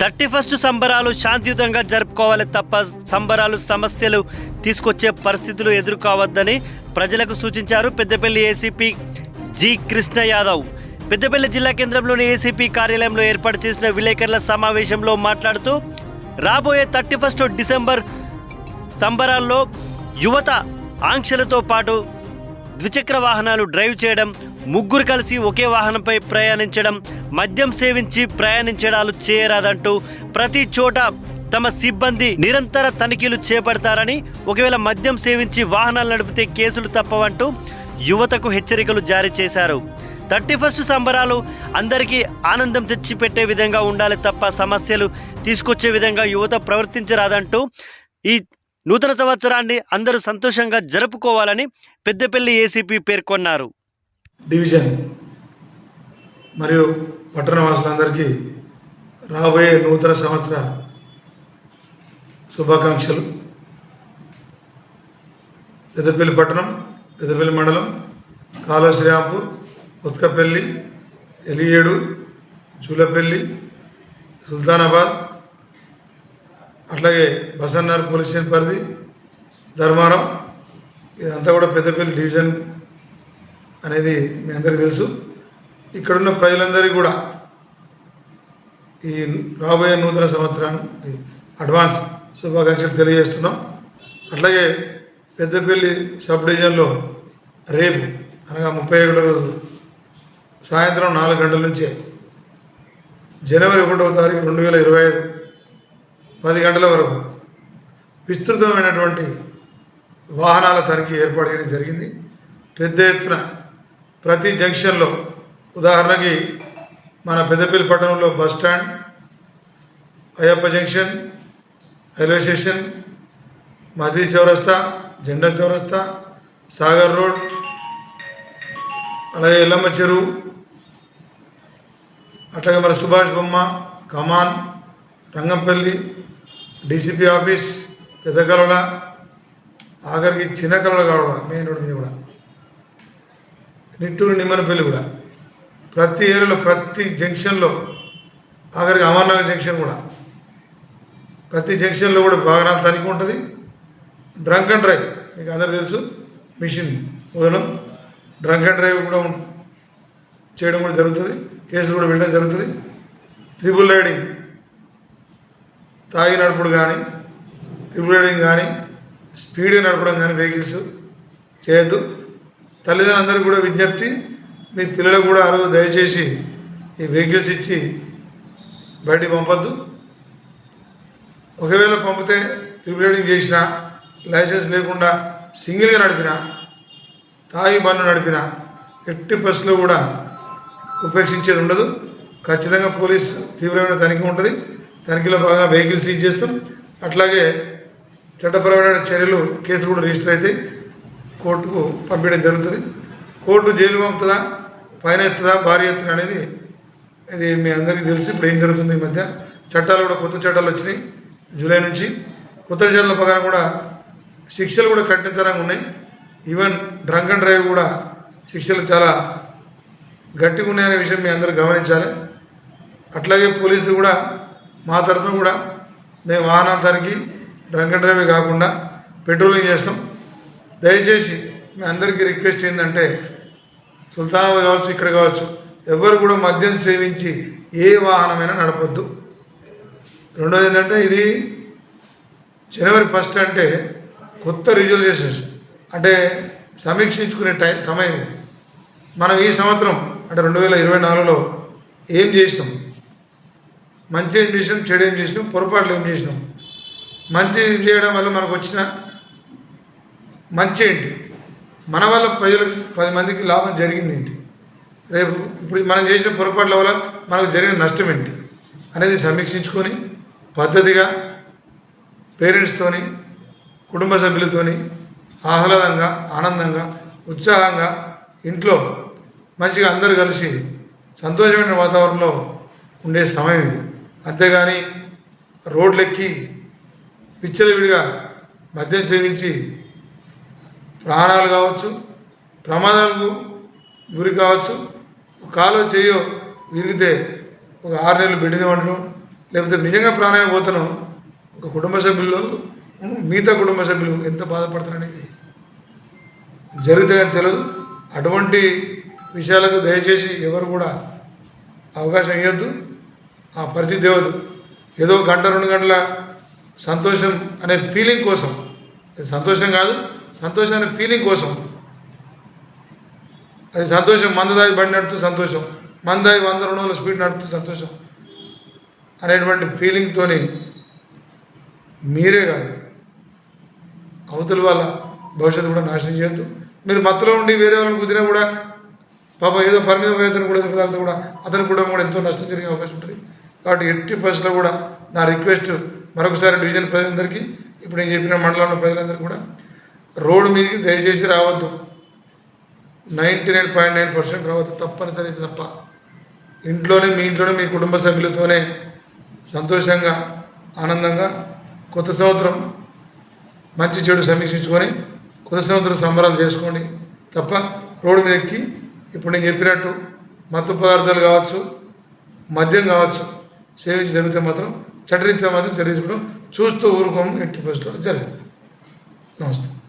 Thirty first సంబరాలు శాంతియుతంగా జరుపుకోవాలి తప్ప సంబరాలు సమస్యలు తీసుకొచ్చే పరిస్థితులు ఎదుర్కోవద్దని ప్రజలకు సూచించారు పెద్దపల్లి ఏసీపీ జి కృష్ణ యాదవ్. పెద్దపల్లి జిల్లా కేంద్రంలోని ఏసీపీ కార్యాలయంలో ఏర్పాటు చేసిన విలేకరుల సమావేశంలో మాట్లాడుతూ రాబోయే థర్టీ ఫస్ట్ డిసెంబర్ సంబరాల్లో యువత ఆంక్షలతో పాటు ద్విచక్ర వాహనాలు డ్రైవ్ చేయడం ముగ్గురు కలిసి ఒకే వాహనంపై ప్రయాణించడం మద్యం సేవించి ప్రయాణించడాలు చేయరాదంటూ ప్రతి చోట తమ సిబ్బంది నిరంతర తనిఖీలు చేపడతారని ఒకవేళ మద్యం సేవించి వాహనాలు నడిపితే కేసులు తప్పవంటూ యువతకు హెచ్చరికలు జారీ చేశారు. థర్టీ ఫస్ట్ సంబరాలు అందరికీ ఆనందం తెచ్చిపెట్టే విధంగా ఉండాలి తప్ప సమస్యలు తీసుకొచ్చే విధంగా యువత ప్రవర్తించరాదంటూ ఈ నూతన సంవత్సరాన్ని అందరూ సంతోషంగా జరుపుకోవాలని పెద్దపల్లి ఏసీపీ పేర్కొన్నారు. డివిజన్ మరియు పట్టణవాసులందరికీ రాబోయే నూతన సంవత్సర శుభాకాంక్షలు. పెద్దపల్లి పట్టణం పెద్దపల్లి మండలం కాలువ శ్రీరాంపూర్ ఉత్కపల్లి ఎలియేడు చూలపల్లి సుల్తానాబాద్ అట్లాగే బసన్నార్ పోలీస్ స్టేషన్ పరిధి ధర్మారం ఇదంతా కూడా పెద్దపల్లి డివిజన్ అనేది మీ అందరికీ తెలుసు. ఇక్కడున్న ప్రజలందరికీ కూడా ఈ రాబోయే నూతన సంవత్సరాన్ని అడ్వాన్స్ శుభాకాంక్షలు తెలియజేస్తున్నాం. అట్లాగే పెద్దపల్లి సబ్ డివిజన్లో రేపు అనగా ముప్పై ఒకటో రోజు సాయంత్రం నాలుగు గంటల నుంచే జనవరి ఒకటవ తారీఖు రెండు వేల ఇరవై ఐదు పది గంటల వరకు విస్తృతమైనటువంటి వాహనాల తనిఖీ ఏర్పాటు చేయడం జరిగింది. పెద్ద ఎత్తున ప్రతి జంక్షన్లో ఉదాహరణకి మన పెద్దపల్లి పట్టణంలో bus stand Ayyappa junction railway station మదీ చౌరస్తా జెండా చౌరస్తా సాగర్ రోడ్ అలాగే ఎల్లమ్మ చెరువు అట్లాగే మన సుభాష్ బొమ్మ కమాన్ రంగంపల్లి డీసీపీ ఆఫీస్ పెద్దకలవల ఆఖరికి చిన్న కలవల కావడ మెయిన్ రోడ్ మీద కూడా. నిట్టూరు నిమ్మనపల్లి కూడా. ప్రతి ఏరియాలో ప్రతి జంక్షన్లో ఆఖరికి అమర్నగర్ జంక్షన్ కూడా. ప్రతి జంక్షన్లో కూడా వాహనాలు తనిఖీ ఉంటుంది. డ్రంక్ అండ్ డ్రైవ్ మీకు అందరు తెలుసు మిషన్ వదలం డ్రంక్ అండ్ డ్రైవ్ కూడా చేయడం కూడా జరుగుతుంది. కేసులు కూడా వెళ్ళడం జరుగుతుంది. త్రిబుల్ రైడింగ్ తాగి నడపడం కానీ తిరుగులేయడం కానీ స్పీడ్గా నడపడం కానీ వెహికల్స్ చేయొద్దు. తల్లిదండ్రులందరికీ కూడా విజ్ఞప్తి మీ పిల్లలకు కూడా ఆ రోజు దయచేసి ఈ వెహికల్స్ ఇచ్చి బయటికి పంపద్దు. ఒకవేళ పంపితే త్రిపులేడింగ్ రైడింగ్ చేసినా లైసెన్స్ లేకుండా సింగిల్గా నడిపినా తాగి బండ్లు నడిపినా ఎట్టి బస్సులో కూడా ఉపేక్షించేది ఉండదు. ఖచ్చితంగా పోలీస్ తీవ్రమైన తనిఖీ ఉంటుంది. తనిఖీలో భాగంగా వెహికల్ సీజ్ చేస్తాం. అట్లాగే చట్టపరమైన చర్యలు కేసులు కూడా రిజిస్టర్ అయితే కోర్టుకు పంపించడం జరుగుతుంది. కోర్టు జైలు పంపుతుందా ఫైన్ ఎత్తుందా భారీ ఎత్తున అనేది ఇది మీ అందరికీ తెలిసి. ఇప్పుడు ఏం జరుగుతుంది ఈ మధ్య? చట్టాలు కూడా కొత్త చట్టాలు వచ్చినాయి జూలై నుంచి. కొత్త చట్టాల ప్రకారం కూడా శిక్షలు కూడా కఠినతరంగా ఉన్నాయి. ఈవెన్ డ్రంక్ అండ్ డ్రైవ్ కూడా శిక్షలు చాలా గట్టిగా ఉన్నాయనే విషయం మీ అందరూ గమనించాలి. అట్లాగే పోలీసులు కూడా మా తరఫున కూడా మేము వాహనాల తరిగి డ్రంక్ అండ్ డ్రైవ్ కాకుండా పెట్రోలింగ్ చేస్తాం. దయచేసి మీ అందరికీ రిక్వెస్ట్ ఏంటంటే సుల్తానాబాద్ కావచ్చు ఇక్కడ కావచ్చు ఎవరు కూడా మద్యం సేవించి ఏ వాహనమైనా నడపొద్దు. రెండోది ఏంటంటే ఇది జనవరి ఫస్ట్ అంటే కొత్త రిజల్యూషన్స్ అంటే సమీక్షించుకునే టైం సమయం ఇది. మనం ఈ సంవత్సరం అంటే రెండు వేల ఇరవై నాలుగులో ఏం చేసినాం? మంచి ఏం చేసినాం చెడు ఏం చేసినాం పొరపాట్లు ఏం చేసినాం? మంచి చేయడం వల్ల మనకు వచ్చిన మంచి ఏంటి? మన వల్ల ప్రజలకు పది మందికి లాభం జరిగింది ఏంటి? రేపు ఇప్పుడు మనం చేసిన పొరపాట్ల వల్ల మనకు జరిగిన నష్టం ఏంటి? అనేది సమీక్షించుకొని పద్ధతిగా పేరెంట్స్తోని కుటుంబ సభ్యులతోని ఆహ్లాదంగా ఆనందంగా ఉత్సాహంగా ఇంట్లో మంచిగా అందరూ కలిసి సంతోషమైన వాతావరణంలో ఉండే సమయం ఇది. అంతేగాని రోడ్లెక్కి విచ్చలవిడిగా మద్యం సేవించి ప్రాణాలు కావచ్చు ప్రమాదాలకు గురి కావచ్చు కాలో చేయో విరిగితే ఒక ఆరు నెలలు బిడ్డది ఉండడం లేకపోతే నిజంగా ప్రాణాయం పోతను ఒక కుటుంబ సభ్యుల్లో మిగతా కుటుంబ సభ్యులు ఎంత బాధపడతారు అనేది జరిగితే కానీ తెలియదు అటువంటి విషయాలకు దయచేసి ఎవరు కూడా అవకాశం ఇవ్వద్దు ఆ పరిస్థితి ఇవ్వద్దు ఏదో గంట రెండు గంటల సంతోషం అనే ఫీలింగ్ కోసం. అది సంతోషం కాదు సంతోషం అనే ఫీలింగ్ కోసం. అది సంతోషం మందదాయి బండి నడుపుతూ సంతోషం. మందాయి వంద రెండు వందల స్పీడ్ నడుపుతూ సంతోషం. అనేటువంటి ఫీలింగ్తోని మీరే కాదు. అవతల వాళ్ళ భవిష్యత్తు కూడా నాశనం చేయొద్దు. మీరు మత్తులో ఉండి వేరే వాళ్ళని కుదిరినా కూడా పాప ఏదో పని పోయేతను కూడా ఎదుగుదాంతో కూడా అతను కూడా కూడా ఎంతో నష్టం జరిగే అవకాశం ఉంటుంది. కాబట్టి ఎట్టి పరిస్థితుల్లో కూడా నా రిక్వెస్ట్ మరొకసారి డివిజన్ ప్రజలందరికీ ఇప్పుడు నేను చెప్పిన మండలంలో ప్రజలందరికీ కూడా రోడ్డు మీదకి దయచేసి రావద్దు. Ninety nine point nine percent రావద్దు. తప్పనిసరి అయితే తప్ప. ఇంట్లోనే మీ ఇంట్లోనే మీ కుటుంబ సభ్యులతోనే సంతోషంగా ఆనందంగా కొత్త సంవత్సరం మంచి చెడు సమీక్షించుకొని కొత్త సంవత్సరం సంబరాలు చేసుకోండి తప్ప రోడ్డు మీద ఎక్కి ఇప్పుడు నేను చెప్పినట్టు మత్తు పదార్థాలు కావచ్చు మద్యం కావచ్చు సేవించి జరిగితే మాత్రం చట్టరీత్యా మాత్రం చర్యించుకోవడం చూస్తూ ఊరుకోవడం ఎట్టి పరిస్థితుల్లో జరగదు. నమస్తే.